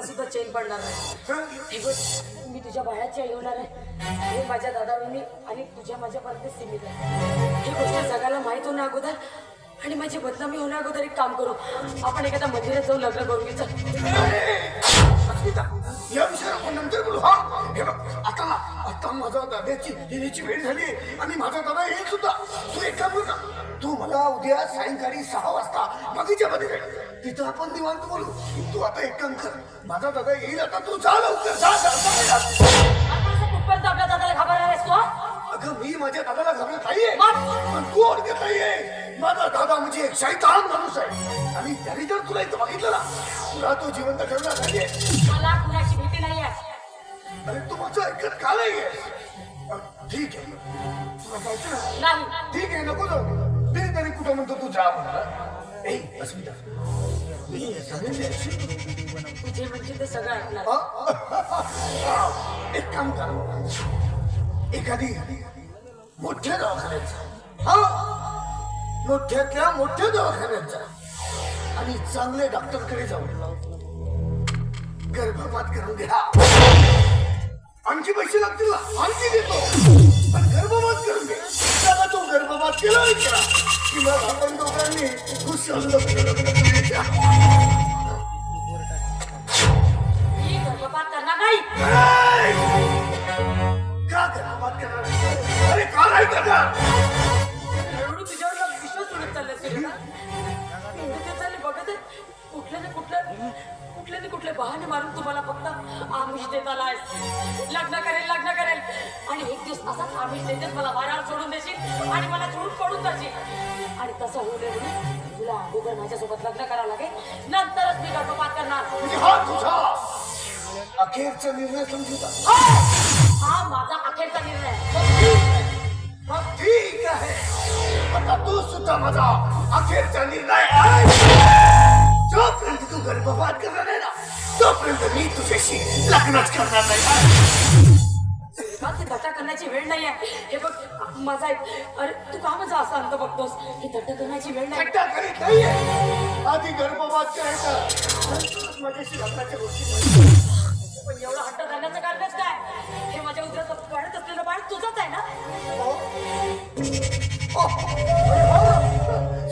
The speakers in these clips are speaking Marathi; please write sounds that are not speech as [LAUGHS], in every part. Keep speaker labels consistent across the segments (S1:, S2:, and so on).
S1: मला सुद्धा चैन पडणार नाही. मी तुझ्या बाळाची आई होणार आहे. हे माझ्या दादा मी आणि तुझ्या माझ्यापर्यंत सीमित आहे. ही गोष्ट जगाला माहीत होण्या अगोदर आणि माझी बदनामी होण्या अगोदर एक काम करू. आपण एखाद्या मंदिरात जाऊन लग्न करू घे
S2: या विषयावर आपण नंतर बोलू हा? हे बघ आता आता माझ्या दादाची येण्याची वेळ झाली आणि माझा दादा येईल सुद्धा. तू एक काम कर तू मला उद्या सायंकाळी सहा वाजता बगीच्यामध्ये भेट तिथं आपण निवांत बोलू. तू आता एक काम कर. माझा दादा येईल आता तू जा लवकर. जा जा, जा, जा.
S1: आपण असं कुठपर्यंत आपल्या दादाला घाबरणार आहेस तू हा?
S2: अगं मी माझ्या दादाला घाबरत नाहीये.
S1: मग?
S2: पण तू ओळखत नाहीये. माझा दादा म्हणजे एक शैतान माणूस आहे. आणि त्याने जर तुला इथं बघितलं ना तुला तो जिवंत ठेवणार नाहीये.
S1: मला कुणाची भीती नाही आहे
S2: अरे तू माझं ऐकत का नाहीये? ठीक आहे. तुला जायचं ना?
S1: नाही.
S2: ठीक आहे नको जाऊ. मी तरी कुठं म्हणतो तू जा म्हणला ए अस्मिता. मी
S1: म्हणजे ते सगळं ऐकणार
S2: एक काम कर एखादी मोठ्या दवाखान्यात जा हा मोठ्यातल्या मोठ्या दवाखान्यात जा आणि चांगले डॉक्टरकडे जाऊ गर्भपात करून घ्या आणखी पैसे लागतील आणखी देतो पण गर्भपात करून घे त्याला तो गर्भपात केला नाही केला की मग आपण दोघांनी खुश
S1: मी गर्भपात नाही ना कुठलं कुठले कुठले बहाणे मारून तुम्हाला फक्त आमिष देत आलाय लग्न करेल लग्न करेल आणि एक दिवस असाच आमिष देतेच मला वाऱ्यावर सोडून देशील आणि मला सोडून पडून जाशील. आणि तसं होऊ नये म्हणून तुला अगोदर माझ्यासोबत लग्न करावं लागेल. नंतरच मी गर्भपात करणार.
S2: हा तुझा. अखेरचा निर्णय समजू
S1: हो! हा माझा अखेरचा निर्णय. आहे.
S2: मग ठीक आहे. आता तू सुद्धा माझा अखेरचा निर्णय आहे. जोपर्यंत तू गर्भपात करणार नाही ना तोपर्यंत मी तुझ्याशी लग्नच करणार नाही.
S1: ते थट्टा करण्याची वेळ नाही आहे हे बघ माझा एक अरे तू का माझा असा अंत बघतोस? ही थट्टा करण्याची वेळ नाही
S2: थट्टा करीत नाहीये. आधी गर्भपात करायचा. नंतरच माझ्याशी लग्नाच्या गोष्टी
S1: पण एवढं हट्ट करण्याचं कारणच काय? हे माझ्या उद्यात वाढत असलेलं बाळ तुझंच आहे ना?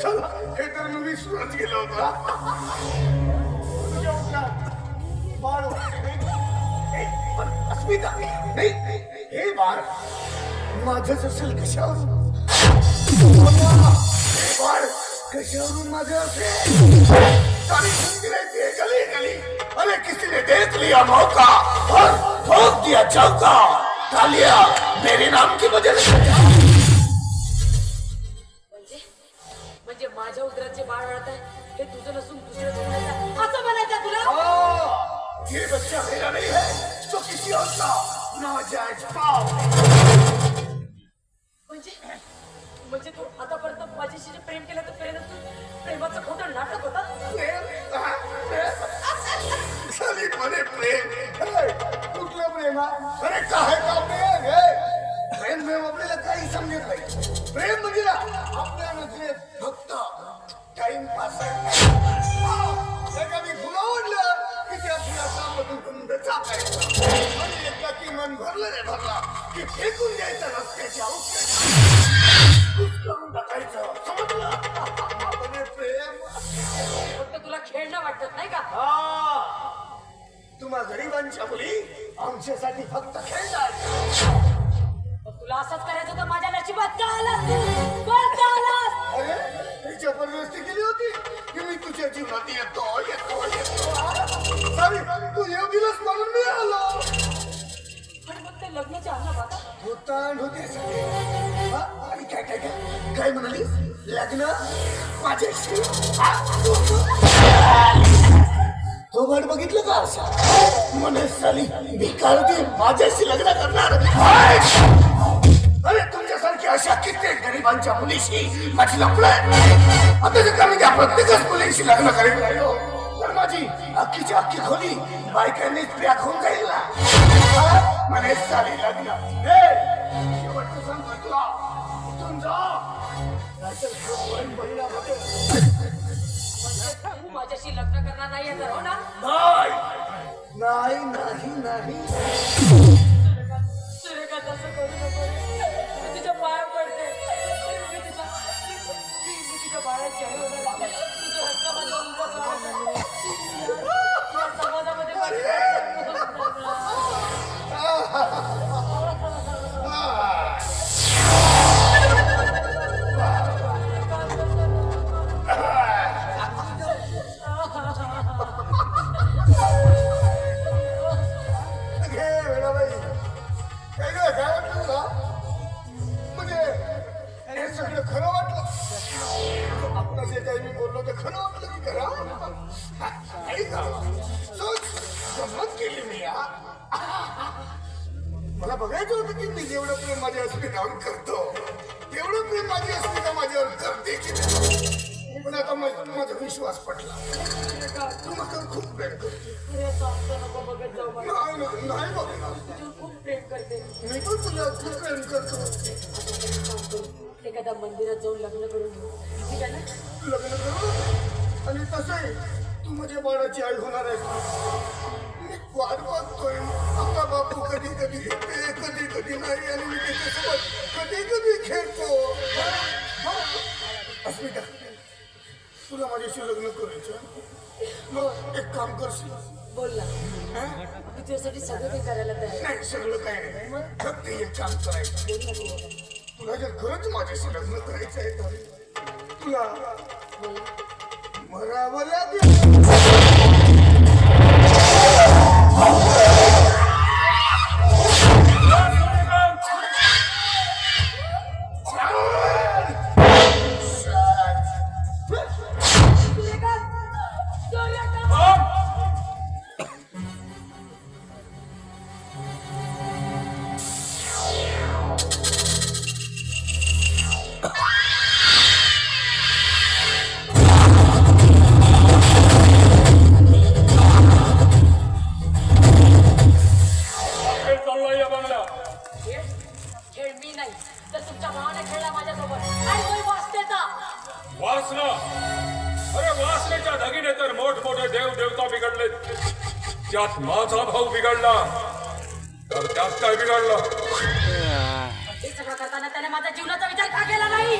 S2: चला हे तर मी विसरूनच गेलो होतो. तुझ्या उठणार. बाळ ए, पण अस्मिता नाही. हे बाळ माझंच असेल कशावरून हे बाळ कशावरून माझं असेल सारी जिंदगी रहती है गली गली अरे किसी ने देख लिया मौका और ठोक दिया चौका तालिया मेरे नाम की वजह से
S1: म्हणजे माझ्या उदराचे बाळ आहे हे तुझं नसून दुसरं. असं म्हणायचं तुला
S2: हाँ, ये बच्चा मेरा नहीं है तो किसी और का नाजायज पाप
S1: म्हणजे म्हणजे तू आतापर्यंत माझ्याशी जे प्रेम केलं तर प्रेम प्रेमाचं खोटं नाटक होतं?
S2: म्हणे प्रेम? हे, कुठलं प्रेम हा? अरे काय का प्रेम? हे प्रेम प्रेम आपल्याला काही समजत नाही. प्रेम म्हणजे ना आपल्या नजरेत फक्त टाइमपास आहे. हा, फुलं आवडलं की त्या फुलाचा मधुगंध चाकायचा भरलं रे भरला की फेकून द्यायचं रस्त्याच्या करून टाकायचं समजलं प्रेम
S1: फक्त तुला खेळणं वाटत नाही का?
S2: हा. तुम्हा गरिबांच्या मुली आमच्यासाठी फक्त खेळतात
S1: तुला असंच करायचं तर माझ्या नशिबात का आलास तू? कोण का आलास?
S2: अरे ही जबरदस्ती केली होती की मी तुझ्या जीवनात येतो येतो येतो. सारी तू येऊ दिलंस म्हणून मी आलो.
S1: पण ते लग्नाचे अन्न बघा
S2: भूतान होते आणि काय काय काय? काय म्हणाली लग्न? माझ्याशी हा? तो वाट बघितलं का असा? म्हणे साली भिकार दे माझ्याशी लग्न करणार. हाय! अरे तुमच्यासारखी अशा कित्येक गरिबांच्या मुलीशी माझी लपड आता जर का मी त्या प्रत्येकच मुलीशी लग्न करेल राहिलो. तर माझी अख्खीची अख्खी खोली बायकांनीच पॅक होऊन जाईल ना. हा? साली लग्न हे, शेवटचं सांगतोय तुला. इथून जा.
S1: तू माझ्याशी लग्न करणार नाहीये तर हो ना?
S2: नाही नाही नाही. माझा विश्वास पटला. तू माझ्यावर खूप प्रेम करते. नाही नाही बघणार मी पण तुला खूप प्रेम करतो.
S1: एखाद्या मंदिरात जाऊन लग्न करून घेऊ. ठीक आहे ना?
S2: लग्न करू? आणि तसंही तू माझ्या बाळाची आई होणार आहेस. मी वाट बघतोय. आपला बापू कधी कधी येते कधी कधी नाही. आणि मी त्याच्यासोबत कधी कधी खेळतो. अस्मिता. तुला माझ्याशी लग्न करायचं मग एक काम करशील
S1: बोल ना
S2: हं?
S1: मी तुझ्यासाठी सगळं काही करायला तयार.
S2: नाही सगळं नाही फक्त एक काम करायचं. तुला जर खरंच माझ्याशी लग्न करायचं आहे तर तुला. मरावं लागेल
S3: वासना. अरे वासनेच्या धगीने तर मोठमोठे देव देवता बिघडले त्यात माझा भाऊ बिघडला तर त्यात काय बिघडलं?
S1: हे सगळं करताना त्याने माझ्या जीवनाचा विचार का केला नाही?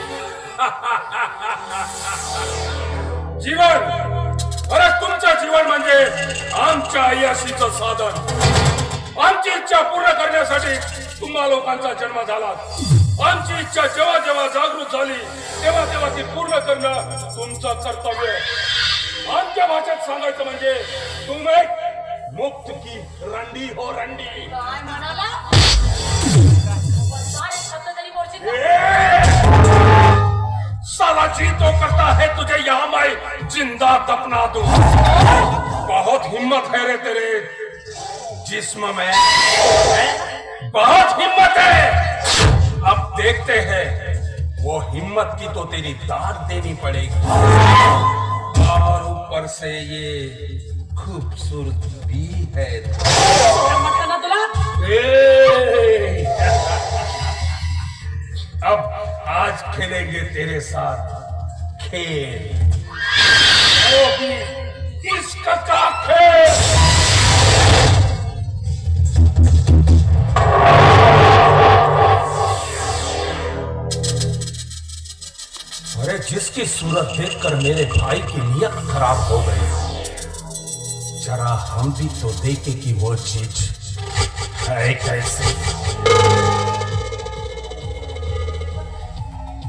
S3: जीवन! अरे तुमचं जीवन म्हणजे आमच्या आयाशीचं साधन. आमची इच्छा पूर्ण करण्यासाठी तुम्हा लोकांचा जन्म झाला. आमची इच्छा जेव्हा जेव्हा जागृत झाली तेव्हा तेव्हा ती पूर्ण करणं तुमचं कर्तव्य आहे. आमच्या भाषेत सांगायचं म्हणजे तुम एक मुक्त की रंडी हो रंडी
S1: काय म्हणाला?
S3: साला जी तो करता है तुझे यहाँ मैं जिंदा दफना दूं बहुत हिम्मत है रे तेरे जिस्म में हैं? बहुत हिम्मत है देखते हैं वो हिम्मत की तो तेरी दाद देनी पड़ेगी। और ऊपर से ये खूबसूरत भी है! अब आज खेलेंगे तेरे साथ खेल। वो भी का खेल। अरे जिसकी सूरत देखकर मेरे भाई की नियत खराब हो गई जरा हम भी तो देखे कि वो चीज़ है कैसे।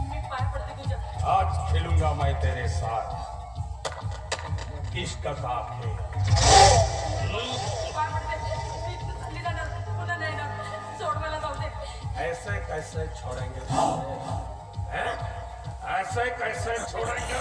S1: मी
S3: आज खेलूँगा मैं तेरे साथ। इश्क का खेल?
S1: पाय पडते मी
S3: ऐसे कैसे छोड़ेंगे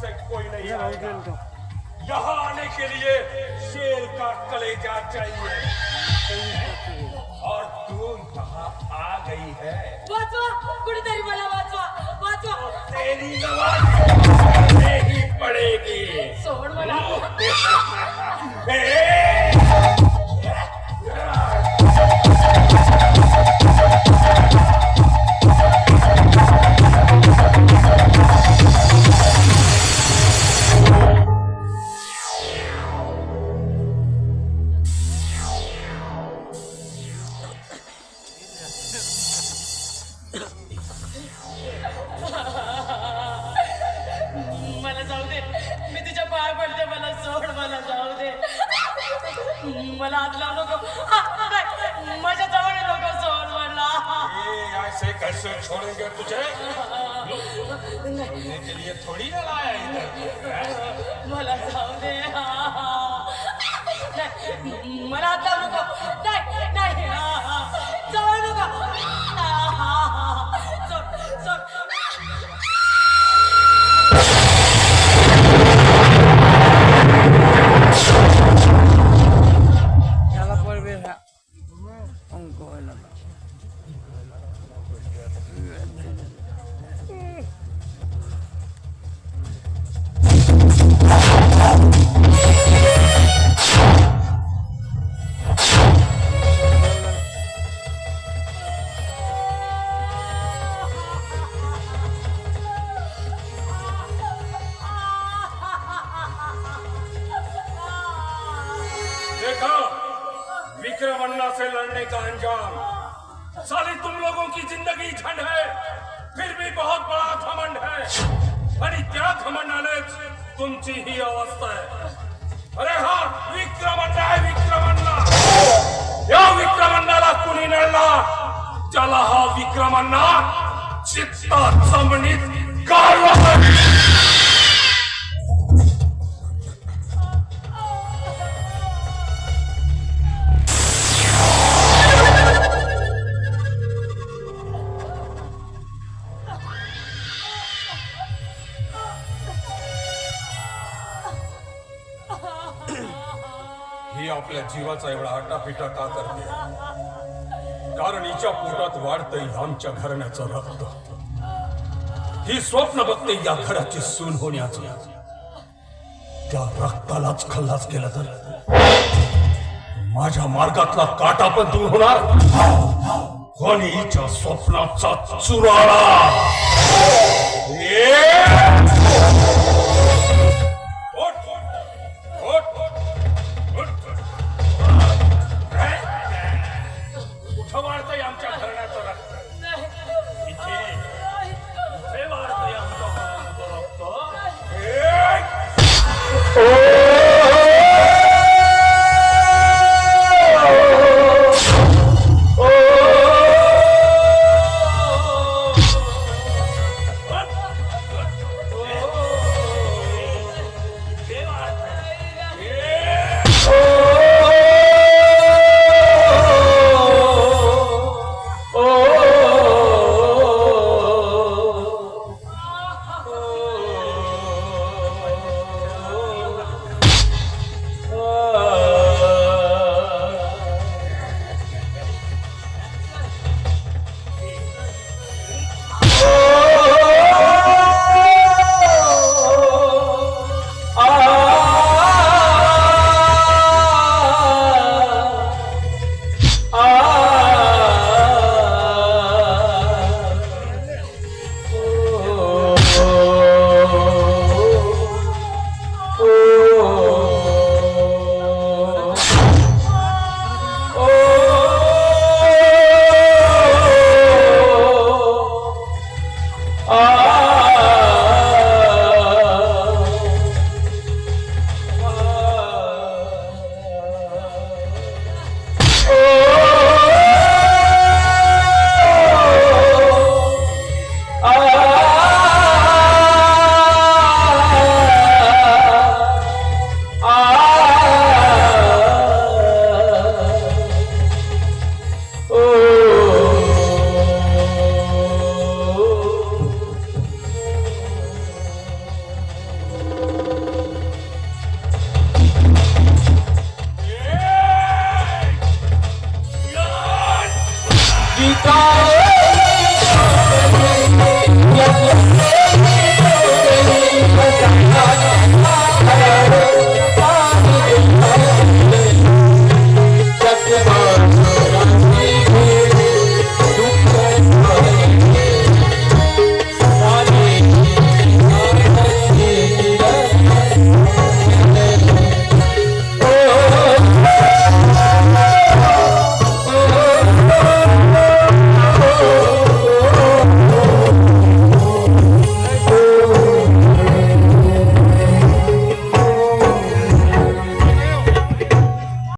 S3: से कोई नहीं आएगा। यहाँ आने के लिए शेर का कलेजा चाहिए। और तू यहाँ आ गई है।
S1: वाचवा कुणीतरी मला वाचवा वाचवा।
S3: तेरी नवाज़ ही पड़ेगी।
S1: सोड मला [LAUGHS]
S3: ऐसे कैसे छोड़ेंगे तुझे। छोड़ने के लिए थोड़ी ना लाया इधर।
S1: मला जाऊ दे. मला लावू
S3: तुम लोगों की जिंदगी झंड है फिर भी बहुत बड़ा घमंड है। आणि त्या घमंडानेच तुमची ही अवस्था आहे अरे हा विक्रमण्णा आहे विक्रमंडा या विक्रमंडाला कुणी नळला? त्याला हा विक्रमण्णा चित्ता चमणीत कारवा आपल्या जीवाचा एवढा आटापिटा का करते? कारण हिच्या पोटात वाढतंय आमच्या घराण्याचं रक्त. ही स्वप्न बघते या घराची सून होण्याचं. त्या रक्तालाच खल्लास केला तर माझ्या मार्गातला काटा पण दूर होणार. कोणी हिच्या स्वप्नाचा चुराळा